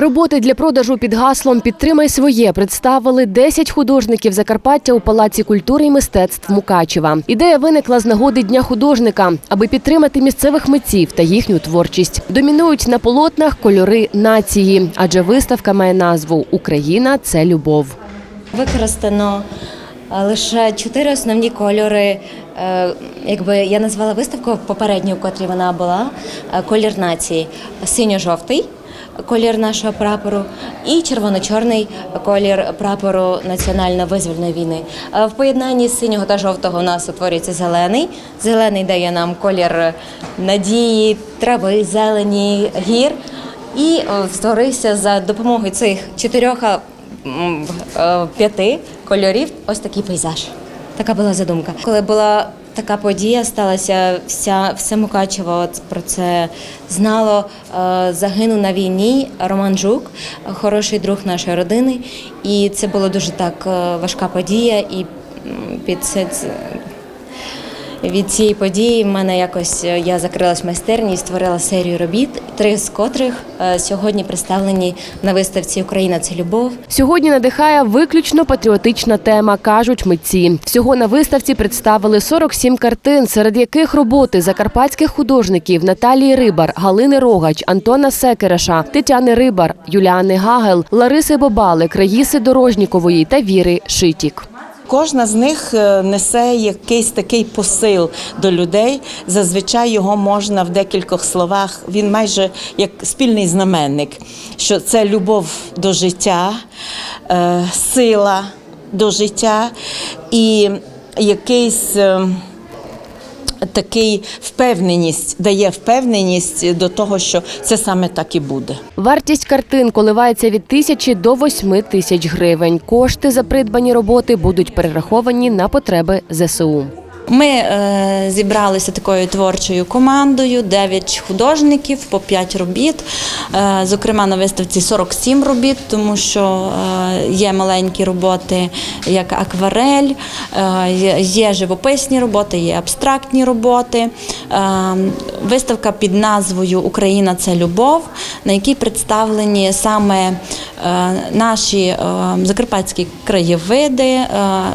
Роботи для продажу під гаслом Підтримай своє представили 10 художників Закарпаття у Палаці культури і мистецтв Мукачева. Ідея виникла з нагоди Дня художника, аби підтримати місцевих митців та їхню творчість. Домінують на полотнах кольори нації, адже виставка має назву Україна це любов. Використано е, лише чотири основні кольори. Е, Якби я назвала виставку попередню, в котрій вона була е, колір нації синьо-жовтий. Колір нашого прапору і червоно-чорний колір прапору національно-визвольної війни. Е, В поєднанні з синього та жовтого у нас утворюється зелений. Зелений дає нам колір надії, трави, зелені, гір. І е, створився за допомогою цих чотирьох е, п'яти кольорів ось такий пейзаж. Така була задумка. Коли була така подія, сталася вся все Мукачево про це знало. Е, Загинув на війні Роман Жук, хороший друг нашої родини. І це була дуже так е, важка подія. І під це від цієї події в мене якось е, я закрилась в майстерні і створила серію робіт, три з котрих е, сьогодні представлені на виставці Україна це любов. Сьогодні надихає виключно патріотична тема, кажуть митці. Всього на виставці представили 47 картин, серед яких роботи закарпатських художників Наталії Рибар, Галини Рогач, Антона Секереша, Тетяни Рибар, Юліани Гагел, Лариси Бобалик, Раїси Дорожнікової та Віри Шитік. Кожна з них е, несе якийсь такий посил до людей. Зазвичай його можна в декількох словах. Він майже як спільний знаменник, що це любов до життя, е, сила до життя і якийсь. Такий впевненість дає впевненість до того, що це саме так і буде. Вартість картин коливається від тисячі до восьми тисяч гривень. Кошти за придбані роботи будуть перераховані на потреби ЗСУ. Ми е, зібралися такою творчою командою, 9 художників по 5 робіт. Е, зокрема, на виставці 47 робіт, тому що е, є маленькі роботи, як акварель, е, є- живописні роботи, є абстрактні роботи. Е, виставка під назвою Україна це любов, на якій представлені саме наші е, закарпатські краєвиди, е,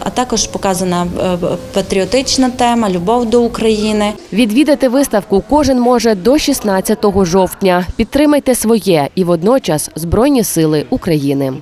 а також показана е, патріотична тема любов до України. Відвідати виставку кожен може до 16 жовтня. Підтримайте своє і водночас Збройні сили України.